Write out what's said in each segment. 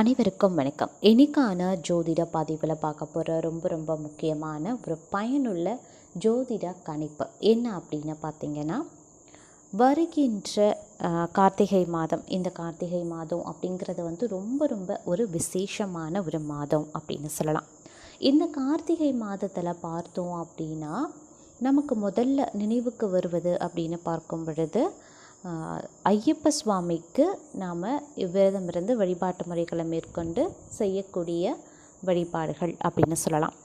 அனைவருக்கும் வணக்கம். இன்னைக்கான ஜோதிட பதிவில் பார்க்க போகிற ரொம்ப ரொம்ப முக்கியமான ஒரு பயனுள்ள ஜோதிட கணிப்பு. என்ன அப்படின்னு பார்த்தீங்கன்னா வருகின்ற கார்த்திகை மாதம். இந்த கார்த்திகை மாதம் அப்படிங்கிறது வந்து ரொம்ப ரொம்ப ஒரு விசேஷமான ஒரு மாதம் அப்படின்னு சொல்லலாம். இந்த கார்த்திகை மாதத்தில் பார்த்தோம் அப்படின்னா நமக்கு முதல்ல நினைவுக்கு வருவது அப்படின்னு பார்க்கும் பொழுது ஐயப்ப சுவாமிக்கு நாம் விரதம் இருந்து வழிபாட்டு முறைகளை மேற்கொண்டு செய்யக்கூடிய வழிபாடுகள் அப்படின்னு சொல்லலாம்.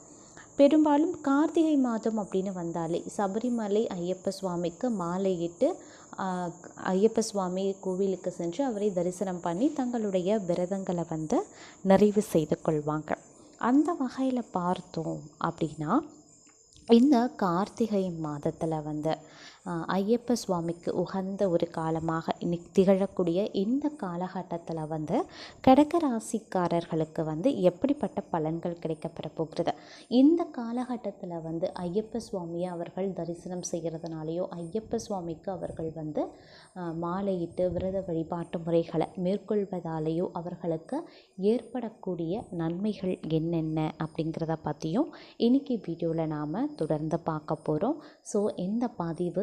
பெரும்பாலும் கார்த்திகை மாதம் அப்படின்னு வந்தாலே சபரிமலை ஐயப்ப சுவாமிக்கு மாலையிட்டு ஐயப்ப சுவாமி கோவிலுக்கு சென்று அவரை தரிசனம் பண்ணி தங்களுடைய விரதங்களை வந்து நிறைவு செய்து கொள்வாங்க. அந்த வகையில் பார்த்தோம் அப்படின்னா இந்த கார்த்திகை மாதத்தில் வந்து ஐயப்ப சுவாமிக்கு உகந்த ஒரு காலமாக இன்னைக்கு திகழக்கூடிய இந்த காலகட்டத்தில் வந்து கடக ராசிக்காரர்களுக்கு வந்து எப்படிப்பட்ட பலன்கள் கிடைக்கப்பெற போகிறது? இந்த காலகட்டத்தில் வந்து ஐயப்ப சுவாமியை அவர்கள் தரிசனம் செய்கிறதுனாலையோ ஐயப்ப சுவாமிக்கு அவர்கள் வந்து மாலையிட்டு விரத வழிபாட்டு முறைகளை மேற்கொள்வதாலேயோ அவர்களுக்கு ஏற்படக்கூடிய நன்மைகள் என்னென்ன அப்படிங்கிறத பற்றியும் இன்னைக்கு வீடியோவில் நாம் தொடர்ந்து பார்க்க போகிறோம் ஸோ இந்த பதிவு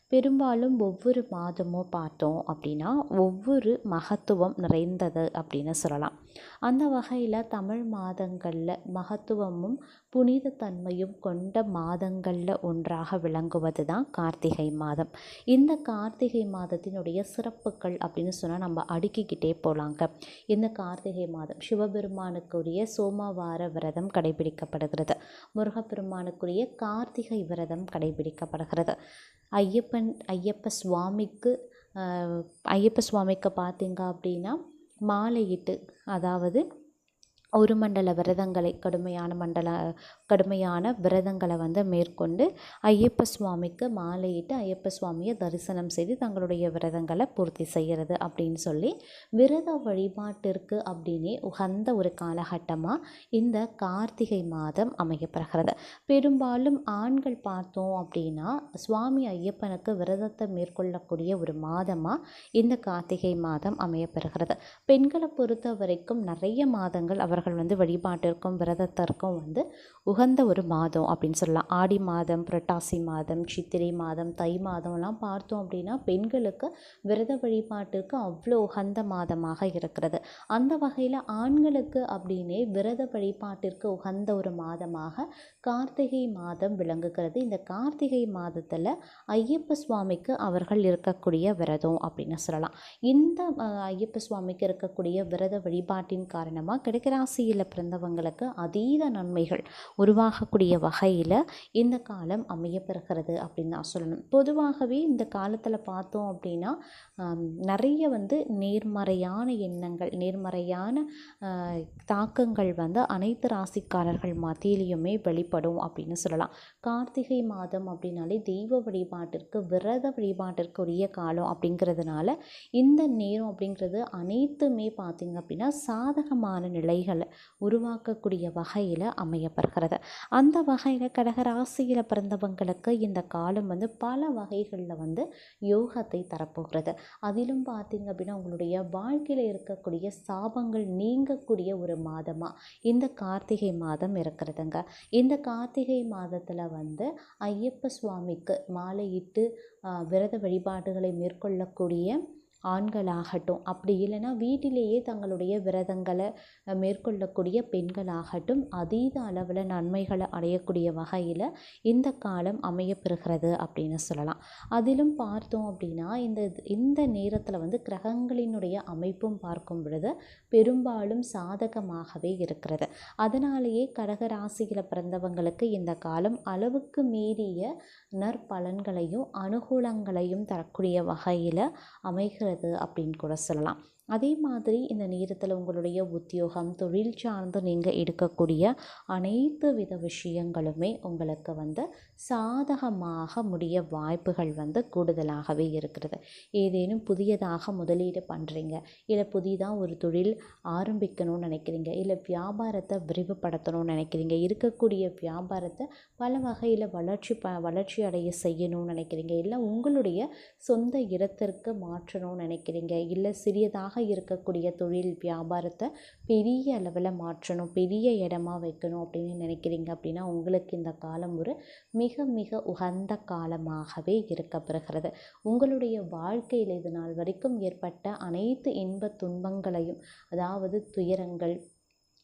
பெரும்பாலும் ஒவ்வொரு மாதமும் பார்த்தோம் அப்படின்னா ஒவ்வொரு மகத்துவம் நிறைந்தது அப்படின்னு சொல்லலாம். அந்த வகையில் தமிழ் மாதங்களில் மகத்துவமும் புனித தன்மையும் கொண்ட மாதங்களில் ஒன்றாக விளங்குவது தான் கார்த்திகை மாதம். இந்த கார்த்திகை மாதத்தினுடைய சிறப்புகள் அப்படின்னு சொன்னால் நம்ம அடுக்கிக்கிட்டே போகலாங்க இந்த கார்த்திகை மாதம் சிவபெருமானுக்குரிய சோமவார விரதம் கடைபிடிக்கப்படுகிறது. முருகப்பெருமானுக்குரிய கார்த்திகை விரதம் கடைபிடிக்கப்படுகிறது. ஐயப்பன் ஐயப்ப சுவாமிக்கு ஐயப்ப சுவாமிக்கு பார்த்தீங்க அப்படின்னா மாலையிட்டு அதாவது ஒரு மண்டல விரதங்களை கடுமையான மண்டல கடுமையான விரதங்களை வந்து மேற்கொண்டு ஐயப்ப சுவாமிக்கு மாலையிட்டு ஐயப்ப சுவாமியை தரிசனம் செய்து தங்களுடைய விரதங்களை பூர்த்தி செய்கிறது அப்படின்னு சொல்லி விரத வழிபாட்டிற்கு அப்படின்னே உகந்த ஒரு காலகட்டமாக இந்த கார்த்திகை மாதம் அமையப்படுகிறது பெரும்பாலும் ஆண்கள் பார்த்தோம் அப்படின்னா சுவாமி ஐயப்பனுக்கு விரதத்தை மேற்கொள்ளக்கூடிய ஒரு மாதமாக இந்த கார்த்திகை மாதம் அமையப்பெறுகிறது. பெண்களை பொறுத்த வரைக்கும் நிறைய மாதங்கள் அவர்கள் வந்து வழிபாட்டிற்கும் விரதத்திற்கும் வந்து உகந்த ஒரு மாதம் அப்படின்னு சொல்லலாம். ஆடி மாதம் புரட்டாசி மாதம் சித்திரை மாதம் தை மாதம்லாம் பார்த்தோம் அப்படின்னா பெண்களுக்கு விரத வழிபாட்டிற்கு அவ்வளோ உகந்த மாதமாக இருக்கிறது. அந்த வகையில் ஆண்களுக்கு அப்படின்னே விரத வழிபாட்டிற்கு உகந்த ஒரு மாதமாக கார்த்திகை மாதம் விளங்குகிறது. இந்த கார்த்திகை மாதத்தில் ஐயப்ப சுவாமிக்கு அவர்கள் இருக்கக்கூடிய விரதம் அப்படின்னு சொல்லலாம். இந்த ஐயப்ப சுவாமிக்கு இருக்கக்கூடிய விரத வழிபாட்டின் காரணமாக கிடைக்கராசியில் பிறந்தவங்களுக்கு அதீத நன்மைகள். ஒரு உருவாகக்கூடிய வகையில் இந்த காலம் அமையப்பெறுகிறது அப்படின்னு தான் சொல்லணும். பொதுவாகவே இந்த காலத்தில் பார்த்தோம் அப்படின்னா நிறைய வந்து நேர்மறையான எண்ணங்கள் நேர்மறையான தாக்கங்கள் வந்து அனைத்து ராசிக்காரர்கள் மத்தியிலையுமே வெளிப்படும் அப்படின்னு சொல்லலாம். கார்த்திகை மாதம் அப்படின்னாலே தெய்வ வழிபாட்டிற்கு விரத வழிபாட்டிற்கு உரிய காலம் அப்படிங்கிறதுனால இந்த நேரம் அப்படிங்கிறது அனைத்துமே பார்த்திங்க அப்படின்னா சாதகமான நிலைகளை உருவாக்கக்கூடிய வகையில் அமையப்படுகிறது அந்த வகையில் கடகராசியில் பிறந்தவங்களுக்கு இந்த காலம் வந்து பல வகைகளில் வந்து யோகத்தை தரப்போகிறது. அதிலும் பார்த்திங்க அப்படின்னா உங்களுடைய வாழ்க்கையில் இருக்கக்கூடிய சாபங்கள் நீங்கக்கூடிய ஒரு மாதமாக இந்த கார்த்திகை மாதம் இருக்கிறதுங்க. இந்த கார்த்திகை மாதத்தில் வந்து ஐயப்ப சுவாமிக்கு மாலையிட்டு விரத வழிபாடுகளை மேற்கொள்ளக்கூடிய ஆண்களாகட்டும். அப்படி இல்லைன்னா வீட்டிலேயே தங்களுடைய விரதங்களை மேற்கொள்ளக்கூடிய பெண்களாகட்டும் அதீத அளவில் நன்மைகளை அடையக்கூடிய வகையில் இந்த காலம் அமையப்பெறுகிறது அப்படின்னு சொல்லலாம். அதிலும் பார்த்தோம் அப்படின்னா இந்த இந்த நேரத்தில் வந்து கிரகங்களினுடைய அமைப்பும் பார்க்கும் பொழுது பெரும்பாலும் சாதகமாகவே இருக்கிறது. அதனாலேயே கடகராசியில் பிறந்தவங்களுக்கு இந்த காலம் அளவுக்கு மீறிய நற்பலன்களையும் அனுகூலங்களையும் தரக்கூடிய வகையில் அமைகிறது. அப்படின்னு கூட சொல்லலாம். அதே மாதிரி இந்த நேரத்தில் உங்களுடைய உத்தியோகம் தொழில் சார்ந்து நீங்கள் எடுக்கக்கூடிய அனைத்து வித விஷயங்களுமே உங்களுக்கு வந்து சாதகமாக முடிய வாய்ப்புகள் வந்து கூடுதலாகவே இருக்கிறது. ஏதேனும் புதியதாக முதலீடு பண்ணுறீங்க இல்லை புதிதாக ஒரு தொழில் ஆரம்பிக்கணும்னு நினைக்கிறீங்க இல்லை வியாபாரத்தை விரிவுபடுத்தணும்னு நினைக்கிறீங்க இருக்கக்கூடிய வியாபாரத்தை பல வகையில் வளர்ச்சி ப வளர்ச்சி அடைய செய்யணும்னு நினைக்கிறீங்க இல்லை உங்களுடைய சொந்த இடத்திற்கு மாற்றணும்னு நினைக்கிறீங்க இல்லை சிறியதாக இருக்கக்கூடிய தொழில் வியாபாரத்தை பெரிய அளவில் மாற்றணும் பெரிய இடமா வைக்கணும் அப்படின்னு நினைக்கிறீங்க அப்படின்னா உங்களுக்கு இந்த காலம் ஒரு மிக மிக உகந்த காலமாகவே இருக்கப்பெறுகிறது. உங்களுடைய வாழ்க்கையில் இது நாள் வரைக்கும் ஏற்பட்ட அனைத்து இன்ப துன்பங்களையும் அதாவது துயரங்கள்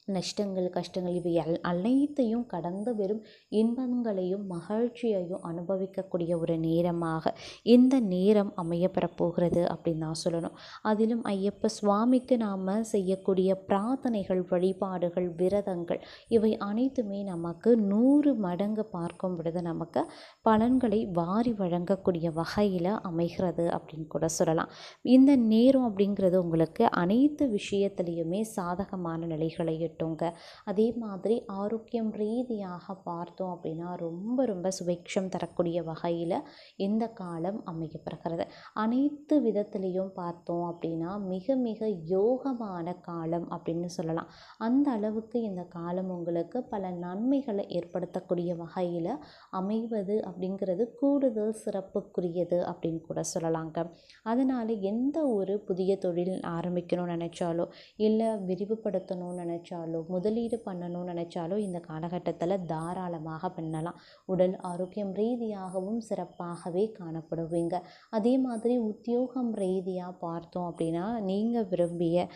நஷ்டங்கள் கஷ்டங்கள் இவை அல் அனைத்தையும் கடந்து வெறும் இன்பங்களையும் மகிழ்ச்சியையும் அனுபவிக்கக்கூடிய ஒரு நேரமாக இந்த நேரம் அமையப்பெறப்போகிறது அப்படின்னு தான் சொல்லணும். அதிலும் ஐயப்ப சுவாமிக்கு நாம் செய்யக்கூடிய பிரார்த்தனைகள் வழிபாடுகள் விரதங்கள் இவை அனைத்துமே நமக்கு நூறு மடங்கு பார்க்கும் பொழுது நமக்கு பலன்களை வாரி வழங்கக்கூடிய வகையில் அமைகிறது அப்படின்னு கூட சொல்லலாம். இந்த நேரம் அப்படிங்கிறது உங்களுக்கு அனைத்து விஷயத்துலேயுமே சாதகமான நிலைகளை எட்டுங்க அதே மாதிரி ஆரோக்கியம் ரீதியாக பார்த்தோம் அப்படின்னா ரொம்ப ரொம்ப சுபிக்ஷம் தரக்கூடிய வகையில் இந்த காலம் அமையப்படுகிறது அனைத்து விதத்துலேயும் பார்த்தோம் அப்படின்னா மிக மிக யோகமான காலம் அப்படின்னு சொல்லலாம். அந்த அளவுக்கு இந்த காலம் உங்களுக்கு பல நன்மைகளை ஏற்படுத்தக்கூடிய வகையில் அமைவது அப்படிங்கிறது கூடுதல் சிறப்புக்குரியது அப்படின்னு கூட சொல்லலாங்க. அதனால் எந்த ஒரு புதிய தொழில் ஆரம்பிக்கணும்னு நினச்சாலோ இல்லை விரிவுபடுத்தணும்னு நினச்சாலோ முதலீடு பண்ணணும்னு நினச்சாலோ இந்த காலகட்டத்தில் தாராளமாக பண்ணலாம். உடல் ஆரோக்கியம் ரீதியாகவும் சிறப்பாகவே காணப்படுவீங்க. அதே மாதிரி உத்தியோகம் ரீதியாக பார்த்தோம் அப்படின்னா நீங்கள் விரும்பிய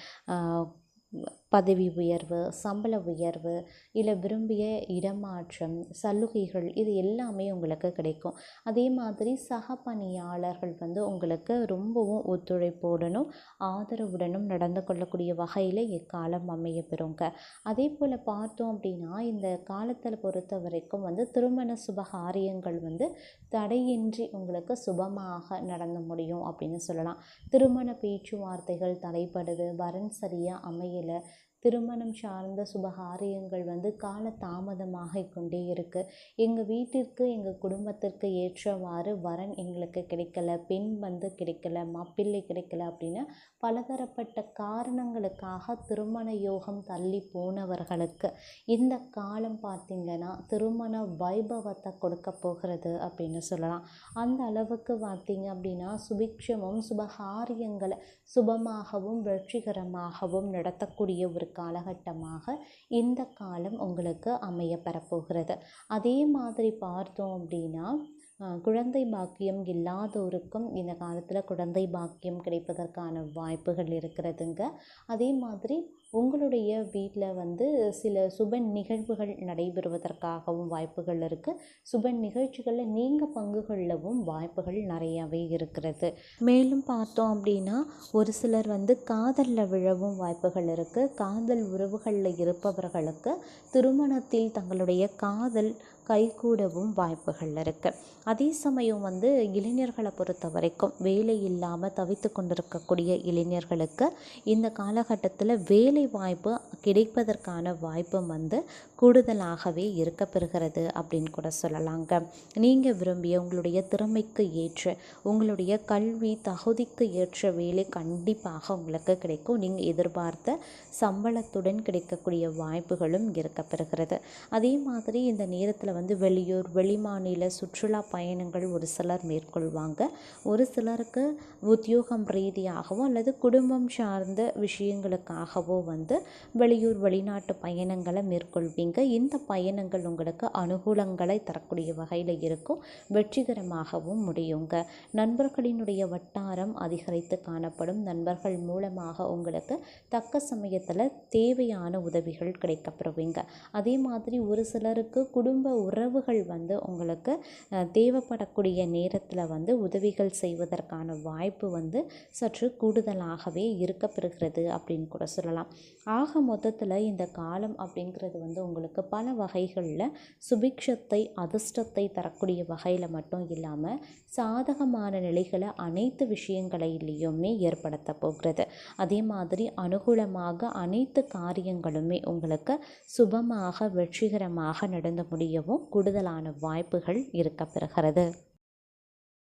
பதவி உயர்வு சம்பள உயர்வு இல்லை விரும்பிய இடமாற்றம் சலுகைகள் இது எல்லாமே உங்களுக்கு கிடைக்கும். அதே மாதிரி சக பணியாளர்கள் வந்து உங்களுக்கு ரொம்பவும் ஒத்துழைப்போடனும் ஆதரவுடனும் நடந்து கொள்ளக்கூடிய வகையில் இக்காலம் அமைய பெறுங்க. அதே போல் பார்த்தோம் அப்படின்னா இந்த காலத்தில் பொறுத்த வரைக்கும் வந்து திருமண சுபகாரியங்கள் வந்து தடையின்றி உங்களுக்கு சுபமாக நடந்து முடியும் அப்படின்னு சொல்லலாம். திருமண பேச்சுவார்த்தைகள் தடைப்படுது வரன் சரியாக அமையலை திருமணம் சார்ந்த சுபகாரியங்கள் வந்து கால தாமதமாக கொண்டே இருக்குது எங்கள் வீட்டிற்கு எங்கள் குடும்பத்திற்கு ஏற்றவாறு வரன் எங்களுக்கு கிடைக்கல பெண் வந்து கிடைக்கல மாப்பிள்ளை கிடைக்கல அப்படின்னு பலதரப்பட்ட காரணங்களுக்காக திருமண யோகம் தள்ளி போனவர்களுக்கு இந்த காலம் பார்த்திங்கன்னா திருமண வைபவத்தை கொடுக்க போகிறது அப்படின்னு சொல்லலாம். அந்த அளவுக்கு பார்த்திங்க அப்படின்னா சுபிக்ஷமும் சுபகாரியங்களை சுபமாகவும் வெற்றிகரமாகவும் நடத்தக்கூடிய ஒரு காலகட்டமாக இந்த காலம் உங்களுக்கு அமைய பெறப்போகிறது. அதே மாதிரி பார்த்தோம் அப்படின்னா குழந்தை பாக்கியம் இல்லாதோருக்கும் இந்த காலத்தில் குழந்தை பாக்கியம் கிடைப்பதற்கான வாய்ப்புகள் இருக்கிறதுங்க. அதே மாதிரி உங்களுடைய வீட்டில் வந்து சில சுப நிகழ்வுகள் நடைபெறுவதற்காகவும் வாய்ப்புகள் இருக்குது சுப நிகழ்ச்சிகளில் நீங்கள் பங்கு கொள்ளவும் வாய்ப்புகள் நிறையாவே இருக்கிறது. மேலும் பார்த்தோம் அப்படின்னா ஒரு சிலர் வந்து காதலில் விழவும் வாய்ப்புகள் இருக்குது காதல் உறவுகளில் இருப்பவர்களுக்கு திருமணத்தில் தங்களுடைய காதல் கைகூடவும் வாய்ப்புகள் இருக்குது அதே சமயம் வந்து இளைஞர்களை பொறுத்த வரைக்கும் வேலை இல்லாமல் தவித்து கொண்டிருக்கக்கூடிய இளைஞர்களுக்கு இந்த காலகட்டத்தில் வேலை வாய்ப்பு கிடைப்பதற்கான வாய்ப்பும் வந்து கூடுதலாகவே இருக்க பெறுகிறது அப்படின்னு கூட சொல்லலாங்க. நீங்கள் விரும்பிய உங்களுடைய திறமைக்கு ஏற்ற உங்களுடைய கல்வி தகுதிக்கு ஏற்ற வேலை கண்டிப்பாக உங்களுக்கு கிடைக்கும். நீங்கள் எதிர்பார்த்த சம்பளத்துடன் கிடைக்கக்கூடிய வாய்ப்புகளும் இருக்க பெறுகிறது. அதே மாதிரி இந்த நேரத்தில் வந்து வெளியூர் வெளிமாநில சுற்றுலா பயணங்கள் ஒரு சிலர் மேற்கொள்வாங்க. ஒரு சிலருக்கு உத்தியோகம் ரீதியாகவோ அல்லது குடும்பம் சார்ந்த விஷயங்களுக்காகவோ வந்து வெளியூர் வெளிநாட்டு பயணங்களை மேற்கொள்வீங்க. இந்த பயணங்கள் உங்களுக்கு அனுகூலங்களை தரக்கூடிய வகையில் இருக்கும். வெற்றிகரமாகவும் முடியுங்க. நண்பர்களினுடைய வட்டாரம் அதிகரித்து காணப்படும். நண்பர்கள் மூலமாக உங்களுக்கு தக்க சமயத்தில் தேவையான உதவிகள் கிடைக்கப்பெறுவீங்க அதே மாதிரி ஒரு சிலருக்கு குடும்ப உறவுகள் வந்து உங்களுக்கு தேவைப்படக்கூடிய நேரத்தில் வந்து உதவிகள் செய்வதற்கான வாய்ப்பு வந்து சற்று கூடுதலாகவே இருக்கப்பெறுகிறது அப்படின்னு கூட சொல்லலாம். ஆக மொத்தத்தில் இந்த காலம் அப்படிங்கிறது வந்து உங்களுக்கு பல வகைகளில் சுபிக்ஷத்தை அதிர்ஷ்டத்தை தரக்கூடிய வகையில் மட்டும் இல்லாமல் சாதகமான நிலைகளை அனைத்து விஷயங்களிலையுமே ஏற்படுத்த போகிறது. அதே மாதிரி அனுகூலமாக அனைத்து காரியங்களுமே உங்களுக்கு சுபமாக வெற்றிகரமாக நடந்து முடியவும் கூடுதலான வாய்ப்புகள் இருக்கப்பெறுகிறது